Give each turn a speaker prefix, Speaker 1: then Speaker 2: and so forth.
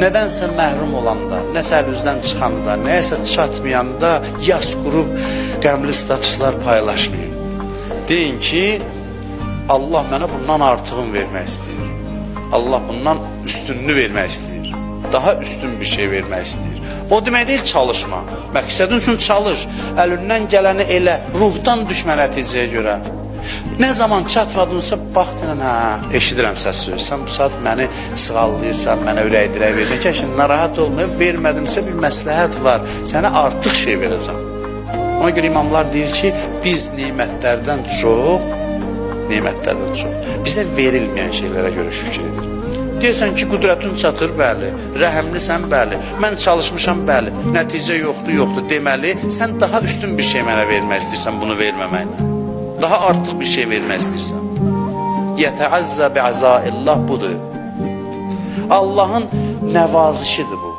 Speaker 1: nədənsə məhrum olanda, nəsə əlüzdən çıxanda, nəyəsə çatmayanda yas qurub qəmli statuslar paylaşmayın. Deyin ki, Allah mənə bundan artığını vermək istəyir. Allah bundan üstününü vermək istəyir. Daha üstün bir şey vermək istəyir. O demək deyil çalışma. Məqsədin üçün çalış. Əlindən gələni elə. Ruhdan düşmə nəticəyə görə. Nə zaman çatmadınsa bax denən, hə, eşidirəm səsi. Sən bu saat məni sığallayırsan, mənə ürək dirək verirsən. Kəşin narahat olma, vermədinsə bir məsləhət var. Sənə artıq şey verəcəm. Ona görə imamlar deyir ki, biz nemətlərdən çox, nemətlərdən çox, bizə verilməyən şeylərə görə şükür edir. Deyirsən ki, qüdrətin çatır, bəli, rəhəmlisən, bəli, mən çalışmışam, bəli, nəticə yoxdur, yoxdur. Deməli, sən daha üstün bir şey mənə vermək istəyirsən bunu verməməklə. Daha artıq bir şey vermək istəyirsən. Yətəəzzə bi'əzaillah budur. Allahın nəvazişidir bu.